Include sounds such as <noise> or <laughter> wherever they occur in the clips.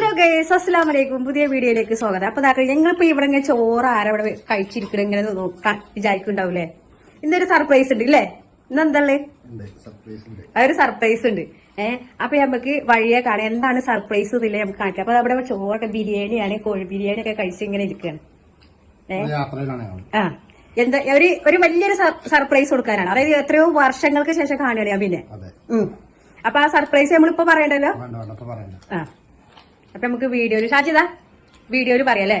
Hello guys അസ്സാം വലൈക്കും പുതിയ വീഡിയോയിലേക്ക് സ്വാഗതം. അപ്പൊ ഇതാ ഞങ്ങളിപ്പോ ഇവിടെ ഇങ്ങനെ ചോറ് ആരവിടെ കഴിച്ചിരിക്കണം ഇങ്ങനെ നോക്കാൻ വിചാരിക്കുണ്ടാവൂലേ ഇന്നൊരു സർപ്രൈസ് ഉണ്ട് ഇല്ലേ? സർപ്രൈസ് ഉണ്ട് അതൊരു സർപ്രൈസ് ഉണ്ട്. ഏഹ് അപ്പൊ നമുക്ക് വഴിയെ കാണാം. എന്താണ് സർപ്രൈസ് ഇതില്ലേ നമുക്ക് കാണിക്കാം. അപ്പൊ അവിടെ ചോറൊക്കെ ബിരിയാണിയാണ് കോഴി ബിരിയാണി ഒക്കെ കഴിച്ച് ഇങ്ങനെ ഇരിക്കുകയാണ് ഏഹ് ആ എന്താ ഒരു ഒരു വലിയൊരു സർപ്രൈസ് കൊടുക്കാനാണ്. അതായത് എത്രയോ വർഷങ്ങൾക്ക് ശേഷം കാണുകയാണ് ഞാൻ പിന്നെ അപ്പൊ ആ സർപ്രൈസ് നമ്മളിപ്പോ പറയണ്ടല്ലോ? ആ. അപ്പൊ നമുക്ക് വീഡിയോയിൽ ഷാജിത വീഡിയോയിൽ പറയാല്ലേ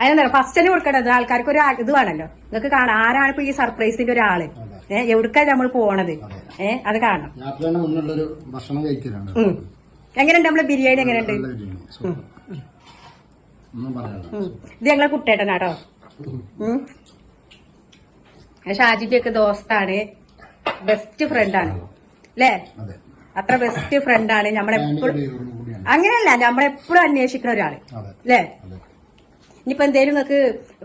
അതിനെന്താ ഫസ്റ്റ് തന്നെ കൊടുക്കേണ്ടത് ആൾക്കാർക്ക് ഒരു ഇത് വേണല്ലോ നിങ്ങൾക്ക് കാണാം. ആരാണ് ഇപ്പൊ ഈ സർപ്രൈസിന്റെ ഒരാൾ? ഏഹ് എവിടക്കാ നമ്മൾ പോണത്? ഏഹ് അത് കാണണം. ഭക്ഷണം കഴിക്കലാണ്. എങ്ങനെയുണ്ട് നമ്മൾ ബിരിയാണി എങ്ങനെയുണ്ട്? ഇത് ഞങ്ങളെ കുട്ടേട്ടനാട്ടോ. ഷാജിന്റെ ഒക്കെ ദോസ്താണ്. ബെസ്റ്റ് ഫ്രണ്ടാണ് അല്ലേ അതെ. അത്ര ബെസ്റ്റ് ഫ്രണ്ടാണ് നമ്മളെപ്പോഴും. അങ്ങനെയല്ല നമ്മളെപ്പോഴും അന്വേഷിക്കുന്ന ഒരാൾ. അല്ലേ ഇനിയിപ്പൊ എന്തേലും നിങ്ങൾക്ക്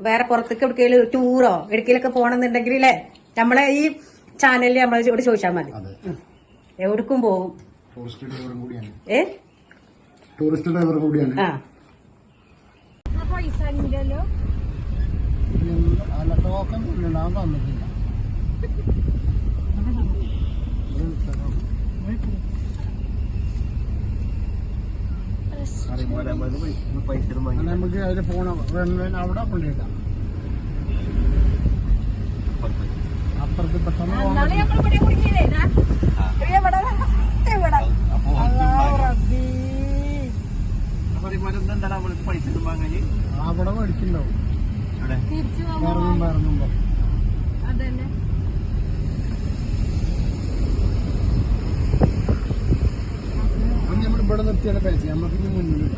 വേറെ പുറത്തേക്ക് എവിടേക്കെങ്കിലും ടൂറോ എവിടേക്കെങ്കിലൊക്കെ പോകണമെന്നുണ്ടെങ്കിൽ അല്ലേ നമ്മളെ ഈ ചാനലിൽ നമ്മളോട് ചോദിച്ചാൽ മതി. എവിടേക്കും പോകും ഏ? ടൂറിസ്റ്റ് ഡ്രൈവർ കൂടിയാണ്. ടോക്കൺ തന്നിട്ടില്ല അല്ല, നമുക്ക് അതിൽ പോണം അവിടെ കൊണ്ടിട്ടാ അപ്പുറത്ത് പെട്ടെന്ന് പോകാൻ അവിടെ മേടിക്കണ്ടാവും ഇറങ്ങുമ്പോ ഇറങ്ങുമ്പോ അത് നമ്മൾ ഇവിടെ നിർത്തിയാണ് പൈസ നമുക്ക് ഇനി മുന്നിലില്ല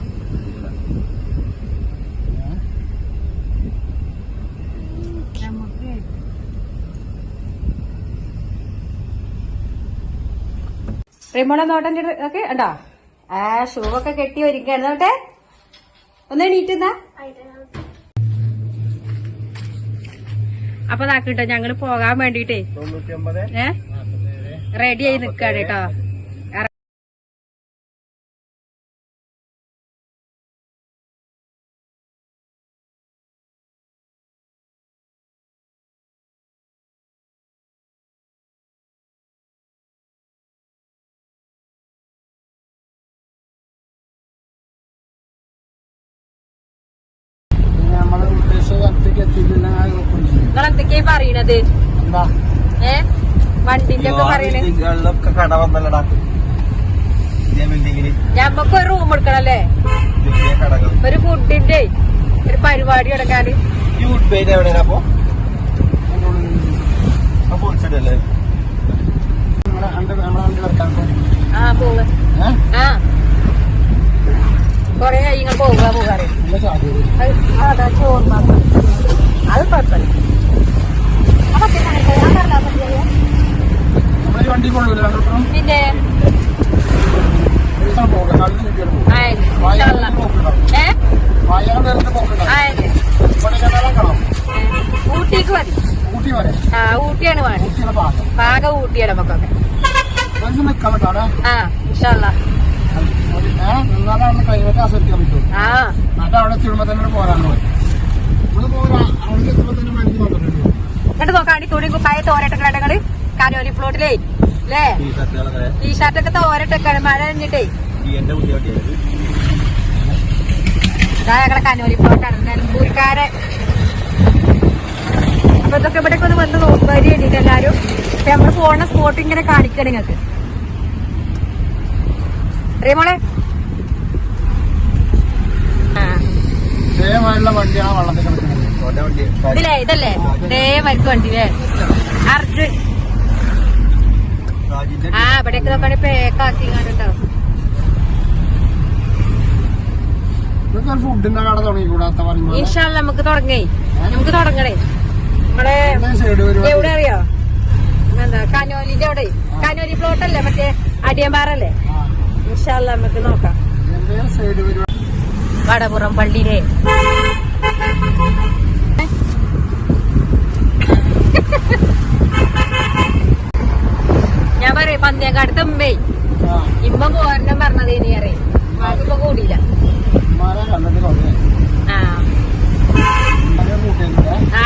റിമോള നോട്ടന്റെ ഒക്കെ ഉണ്ടോ ആ ഷൂ ഒക്കെ കെട്ടി ഒരുക്കുകയാണ് നോട്ടെ ഒന്ന് എണീറ്റുന്നാ അപ്പൊ നാക്കിട്ടോ ഞങ്ങൾ പോകാൻ വേണ്ടിട്ടേ റെഡി ആയി നിക്കാണ് കേട്ടോ. നിങ്ങൾ എന്തൊക്കെയാ പറയണത്? ഏ? വണ്ടിന്റെ ഒക്കെ പറയണേ. ൊക്കെ കട വന്നല്ലടാ. ഞമ്മക്ക് ഒരു റൂം എടുക്കണല്ലേ? ഒരു ഫുഡിന്റെ ഒരു പരിപാടി എടുക്കാന് ആ പോവ. ആ കൊറേ കഴിഞ്ഞ പോവുക പോകാറ് അത് അതാ ചോർമ്മ. അത് കുഴപ്പമില്ല. വണ്ടി കൊള്ളൂല രണ്ടോട്ടം പിന്നെ ഊട്ടിക്ക് മതി ആ ഊട്ടിയാണ് ഭാഗം പാക ഊട്ടിയാണ് നമുക്കൊക്കെ. ആ ഇഷ്ടമല്ല ആ. അവിടെ എത്തുമ്പോ തന്നെ പോരാണ് നമ്മൾ പോരാ അവിടെ എത്തുമ്പോ തന്നെ വന്നിട്ടുണ്ട്. എന്നിട്ട് നോക്കാണ്ടി തുണി കുപ്പായ തോരട്ടൊക്കെ കണ്ടങ്ങൾ കാനോലി ഫ്ലോട്ടിലേ അല്ലേ ടീഷർട്ടൊക്കെ തോരട്ടൊക്കെ മഴ കഴിഞ്ഞിട്ടേ. ഇതാ. ഞങ്ങളെ കാനോലി ഫ്ലോട്ടാണ് നിലമ്പൂർക്കാരെ അപ്പൊ ഇതൊക്കെ ഇവിടെ ഒന്ന് വന്ന് നോക്കുവാരി വേണ്ടിട്ട് എല്ലാരും. നമ്മൾ പോണ സ്പോട്ട് ഇങ്ങനെ കാണിക്കണം നിങ്ങക്ക് അറിയാമോളെ സേമായുള്ള വണ്ടിയാണ് വള്ളത്തിൽ വണ്ടി ഇതില്ലേ? ഇതല്ലേ ദേ മരിക്ക് വണ്ടിയില്ലേ അർജുൻ സാജിന്റെ ആ ഇവിടെയൊക്കെ നോക്കണേ പേക്കാക്കി കണ്ടുണ്ടാവും ഫുഡിന്റെ കട പറയുമ്പോ ഇൻഷാല്ല നമുക്ക് തുടങ്ങേ. നമുക്ക് തുടങ്ങണേ. നമ്മളെ എവിടെ അറിയോ? എന്താ കാനോലിന്റെ അവിടെ. കാനോലി പ്ലോട്ട് അല്ലേ? മറ്റേ അടിയമ്പാറല്ലേ? ഇൻഷാല്ല നമുക്ക് നോക്കാം. കുട്ടിയൊക്കെ അടുത്ത ഉമ്മേ ഇമ്മ പോരണം പറഞ്ഞത് ഇനി അറിയാം. ഇപ്പൊ കൂടിയില്ല. ആ.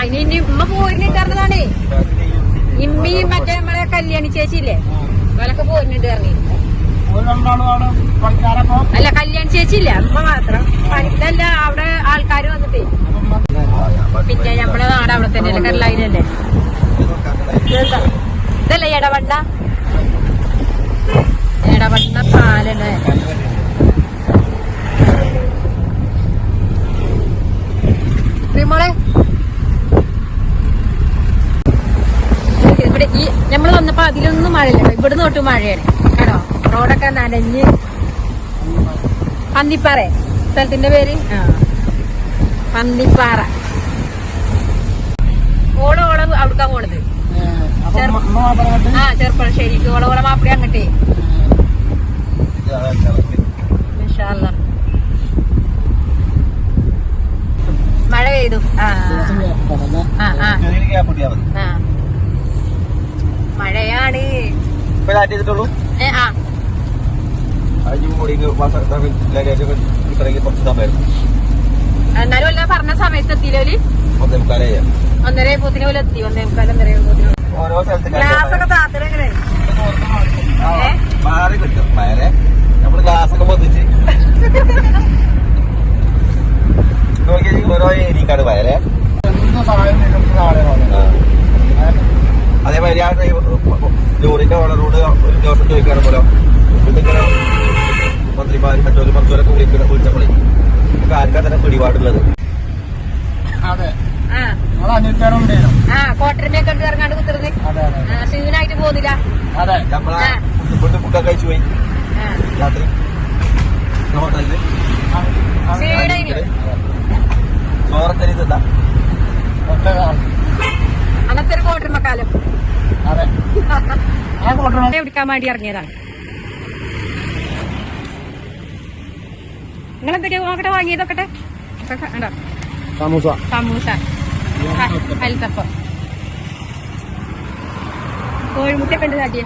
ഇനി ഇനി ഉമ്മ പോരുന്നുണ്ടായിരുന്നതാണേ ഇമ്മയും മറ്റേ നമ്മളെ കല്യാണി ചേച്ചിയില്ലേ? അവരൊക്കെ പോരുന്നുണ്ട് ഇറങ്ങി അല്ല കല്യാണി ചേച്ചിയില്ല. ഉമ്മ മാത്രം. പണിക്കല്ല അവിടെ ആൾക്കാർ വന്നിട്ടേ. പിന്നെ നമ്മളെ നാട് അവിടെ തന്നെയല്ലേ കരളായിരല്ലേ ഇതല്ലേ ഇടവണ്ട ഇടവണ്ണ പാലല്ലേ? മോളെ ഇവിടെ ഈ നമ്മൾ വന്നപ്പോ അതിലൊന്നും മഴയില്ല. ഇവിടെ തൊട്ട് മഴയാണ്. കേട്ടോ? റോഡൊക്കെ നനഞ്ഞ്. പന്നിപ്പാറ. സ്ഥലത്തിന്റെ പേര്? പന്നിപ്പാറ. ഓൾ ഓൾ അവിടുക്കാ പോണത് അപ്പൊ അമ്മ അമ്മ പറഞ്ഞിട്ട് ആ ചെറുപ്പളശ്ശേരിക്ക് ഓള ഓളെ മാപ്പിളി അങ്ങട്ടേ. മഴ പെയ്തു. മഴയാണ്. എന്നാലും പറഞ്ഞ സമയത്ത് മുക്കാലായി ഒന്നര പോത്തിന് പോലെ എത്തി. ഒന്നേ മുക്കാൽ ഒന്നര പോത്തിന് ഓരോ സ്ഥലത്ത് ഒക്കെ? മാറി കിട്ടും. വയറെ. നമ്മൾ ഗ്ലാസ് ഒക്കെ പൊതിച്ച് നോക്കി ഓരോ ഏരിയക്കാണ് വയറെ എന്ത് സഹായം നിൽക്കുന്ന ആളുകളാണ് ആ. അതേമാതിരി ആ ലോറിന്റെ ഓണറോട് ഒരു ദിവസം ചോദിക്കാറ് പോലെ ഇതിങ്ങനെ മന്ത്രിമാരും മറ്റൊരു മറ്റൊരൊക്കെ വിളിക്കുന്ന വിളിച്ചപ്പോഴേ നമുക്ക് ആർക്കാ തന്നെ പിടിപാടുള്ളത് അതെ ആ നമ്മളെ അനിയത്തേനും ഉണ്ടായിരുന്നു ആ കോട്ടരമൊക്കെ ഉണ്ട് ഇറങ്ങാണ്ട് കുത്തിരുന്ന് അതെ അതെ ആ, ക്ഷീണായിട്ട് പോകുന്നില്ല അതെ നമ്മളെ. ഫുഡ് ഫുഡൊക്കെ കഴിച്ചു പോയി രാത്രി ഹോട്ടലിൽ ചോറത്തരി തിന്നാ അന്നത്തെ ഒരു എടുക്കാൻ വേണ്ടി ഇറങ്ങിയതാണ് നിങ്ങൾ എന്തൊക്കെയാ നോക്കട്ടെ വാങ്ങിയതൊക്കെ ഉണ്ടോ സമൂസ സമൂസ അൽത്തപ്പം കോഴിമുട്ടൊക്കെ ഉണ്ട് കാട്ടിയേ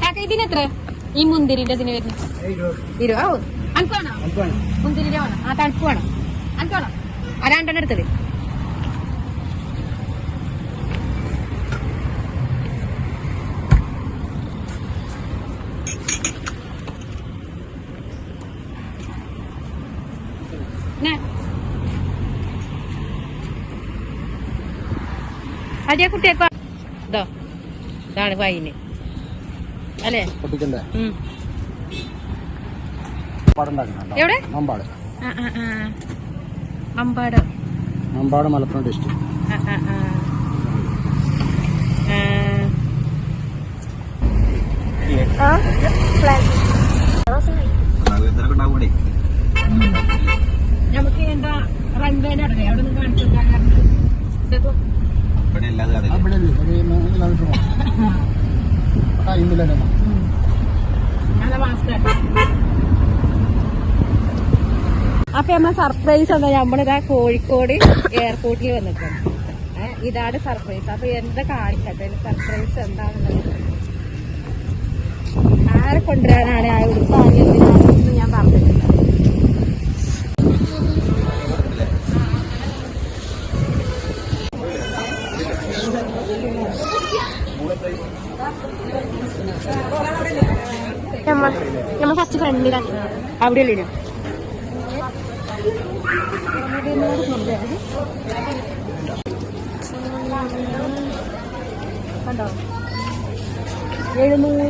കാക്ക ഇതിനെത്ര ഈ മുന്തിരിന്റെ ഇതിന് വരുന്നത്. ഇരുപോ അനക്ക് വേണോ? മുന്തിരിന്റെ വേണം. ആ തണുപ്പ് വേണം. അനക്ക് വേണം? ആ രണ്ടെണ്ണം എടുത്തത്? അടിയ കുട്ടിയൊക്കെ ഇതോ. ഇതാണ് വൈന്. അല്ലേ? എവിടെ? മമ്പാട്. മലപ്പുറം ഡിസ്ട്രിക്ട് നമുക്ക് എന്താ റൺവേ അവിടെ അവിടെ നിന്ന് കാണിച്ചു നല്ല അപ്പൊ നമ്മ സർപ്രൈസ് എന്താ? നമ്മളിതാ കോഴിക്കോട് എയർപോർട്ടിൽ വന്നിട്ടുണ്ട്. ഇതാണ് സർപ്രൈസ് അപ്പൊ എന്താ കാണിക്കട്ടെ സർപ്രൈസ് എന്താണെന്നുള്ളത് ആരെ കൊണ്ടുവരാനാണ്? ആ ഉടുപ്പ് ആദ്യം ഞാൻ പറഞ്ഞിട്ടില്ല നമ്മൾ ഫസ്റ്റ് ഫ്രണ്ടിലാണ് അവിടെ ഉള്ളു കണ്ടോ? എഴുന്നൂറ്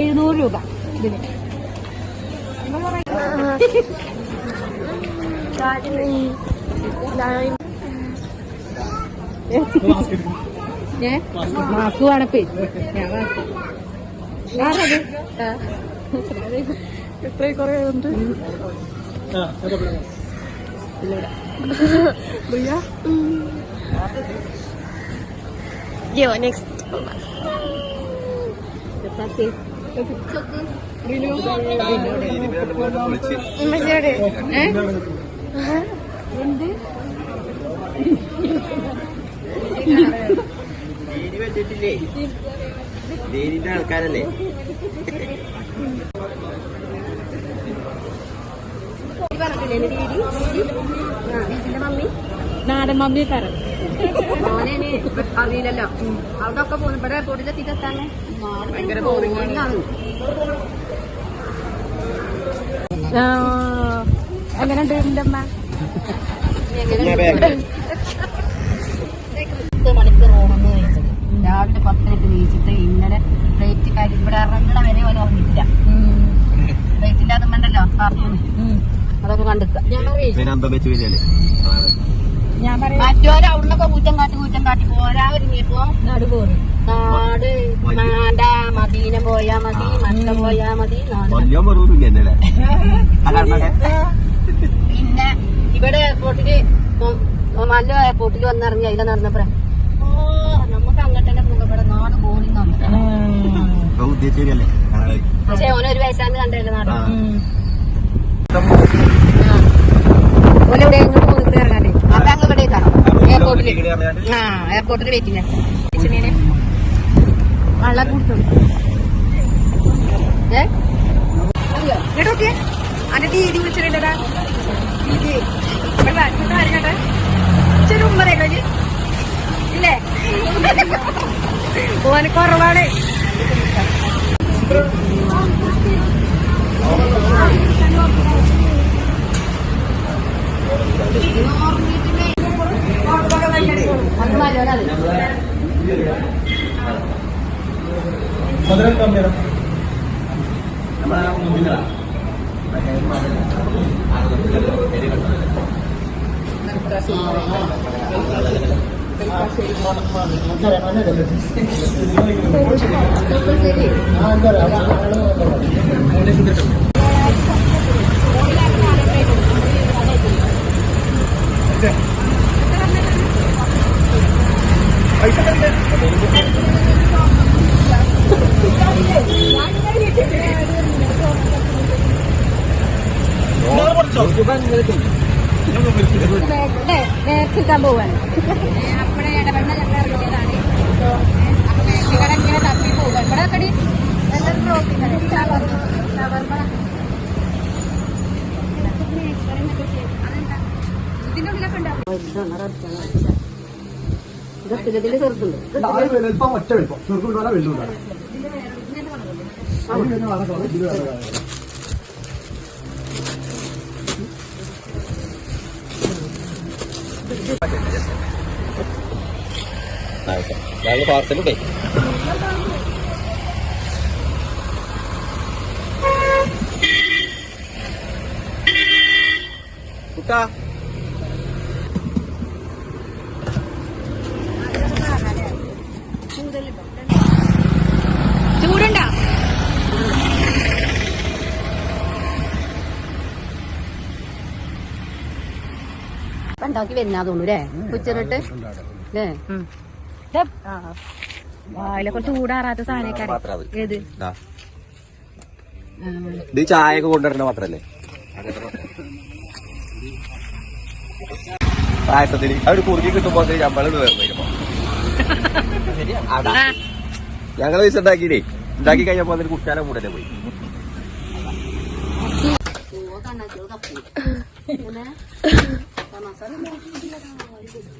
എഴുന്നൂറ് രൂപ ഇതിന്. മാസ്ക് വേണപ്പേ. ഞാൻ മാസ്ക്. ആരത്? എത്ര കൊറേ ഉണ്ട് Yo, next. വിളിച്ച് ഉമ്മച്ചിയോട്. എന്ത്? വെച്ചിട്ടില്ലേ? ആൾക്കാരല്ലേ പറഞ്ഞില്ലേ ദീദി ആ ഇതിന്റെ മമ്മി നാടൻ മമ്മി അറിയില്ലല്ലോ. അവിടെ ഒക്കെ പോകുന്നു. ഇവിടെ ഭയങ്കര ആണ്. എങ്ങനെയുണ്ട് എന്റെ അമ്മ? കഴിച്ചത് രാവിലെ പത്തിനൊക്കെ നീച്ചിട്ട് ഇന്നലെ പ്ലേറ്റ് കാര്യം ഇവിടെ ഇറങ്ങണ വരെ ഓൻ ഉറങ്ങിയിട്ടില്ല. അതും വേണ്ടല്ലോ കാർട്ടൂൺ അതൊക്കെ പറയാം. മറ്റോരെ അവിടുന്നൊക്കെ കൂറ്റം കാട്ടി കൂറ്റം കാട്ടി പോരാ ഒരുങ്ങിയപ്പോ. നാട് പോരും. നാട് മാണ്ട മദീന പോയാ മതി മക്ക പോയാ മതി പിന്നെ? ഇവിടെ എയർപോർട്ടിൽ നല്ല എയർപോർട്ടിൽ വന്നിറങ്ങി അതിലെ നടന്നപ്പോഴേ. ഓ നമുക്ക് അങ്ങോട്ട് തന്നെ പോകും. ഇവിടെ നാട് ഞങ്ങൾ പക്ഷെ ഓനൊരു ഒരു വയസ്സാന്ന് കണ്ടല്ലേ നാട്. ഓലെവിടെ എങ്ങോട്ട് പോകുന്നത് ഇറങ്ങാനേ അപ്പൊ അങ്ങ് ഇവിടെ എയർപോർട്ടിൽ ആ എയർപോർട്ടിൽ വെയിറ്റിംഗ് ചേച്ചിനെ വെള്ളം കൊടുത്തു. ഏ? കേട്ടോക്കെ അന്റെ ദീദി വിളിച്ചിട്ടുണ്ടടാ. ദീദി ഇവിടെ വാ, ഇങ്ങോട്ട് വാ, ഇങ്ങോട്ട്. ഇച്ചിരി ഉമ്മ തേക്കോ ഇജ്ജ്? ഇല്ലേ ഓന് കുറവാണ് അത് മലയാളം നേർച്ചിക്കാൻ പോവാണ് അപ്പഴേ ഇടപെടണ ഞങ്ങൾ ഇറങ്ങിയതാണ് അപ്പൊ നേർച്ചികളെ ഇങ്ങനെ തപ്പി പോവുക ഇവിടെ കടി എല്ലാവരും പ്രോട്ടീൻ ഇതിന്റെ ഇതിൽ ചെറുതുണ്ട് വലുപ്പം ഒറ്റ വലുപ്പം ചെറുപ്പം വെല്ലുണ്ടാകും പാർസൽ പാർസലുണ്ടേ കുട്ടാ. ഉണ്ടാക്കി വരുന്ന തോന്നുന്നു അല്ലേ? കുച്ചിറിട്ട് അല്ലേ കുറച്ച് ചൂടാറാത്ത സാധനമൊക്കെ. ഏത്? ദാ. ഇത് ചായ ഒക്കെ കൊണ്ടുവരുന്ന പാത്രല്ലേ പായസത്തിന് അവർ കുറുക്കി കിട്ടുമ്പോ നമ്മൾ വേർന്നു ഞങ്ങൾ പൈസ ഉണ്ടാക്കിയില്ലേ? ഉണ്ടാക്കി കഴിഞ്ഞപ്പോ അതിന് കുട്ടിയാലെ കൂടെ പോയി. കപ്പി. <laughs> ごめん。